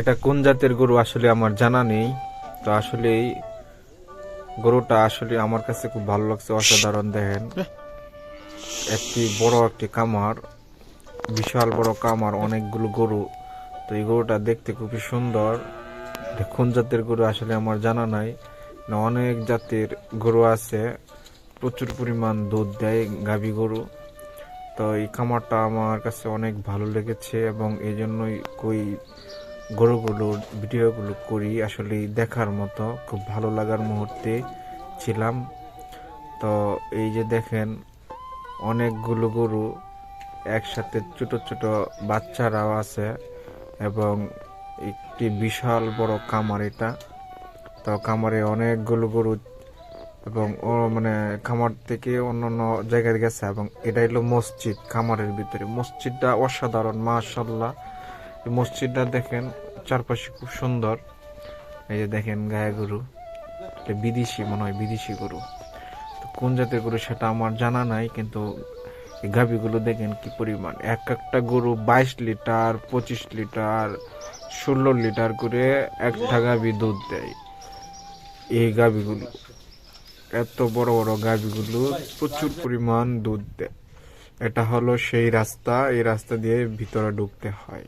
এটা কোন জাতের গরু আসলে আমার জানা নেই। তো আসলে গরুটা আসলে আমার কাছে খুব ভালো লাগছে, অসাধারণ দেখেন। একটি বড় একটি কামার বিশাল বড় কামার অনেকগুলো গরু। তো এই গরুটা দেখতে খুবই সুন্দর। কোন জাতের গরু আসলে আমার জানা নাই। অনেক জাতের গরু আছে। প্রচুর পরিমাণ দুধ দেয় গাভী গরু। তো এই খামারটা আমার কাছে অনেক ভালো লেগেছে এবং এই জন্যই কই গরুগুলোর ভিডিওগুলো করি। আসলে দেখার মতো, খুব ভালো লাগার মুহূর্তে ছিলাম। তো এই যে দেখেন, অনেকগুলো গরু একসাথে ছোট ছোট বাচ্চারাও আছে এবং একটি বিশাল বড় কামার এটা। তো কামারে অনেকগুলো গরু এবং ও মানে খামার থেকে অন্য অন্য জায়গায় গেছে এবং এটা হলো মসজিদ, খামারের ভিতরে। মসজিদটা অসাধারণ মাশাল্লাহ মসজিদটা দেখেন, চারপাশে খুব সুন্দর। এই যে দেখেন গায়ে গরু বিদেশি, মনে হয় বিদেশি গরু। তো কোন জাতের গরু সেটা আমার জানা নাই, কিন্তু এই গাভিগুলো দেখেন কি পরিমাণ। এক একটা গরু বাইশ লিটার, পঁচিশ লিটার, ষোলো লিটার করে একটা গাভি দুধ দেয়। এই গাভিগুলো, এত বড় বড় গাভিগুলো প্রচুর পরিমাণ দুধ দেয়। এটা হলো সেই রাস্তা, এই রাস্তা দিয়ে ভিতরে ঢুকতে হয়।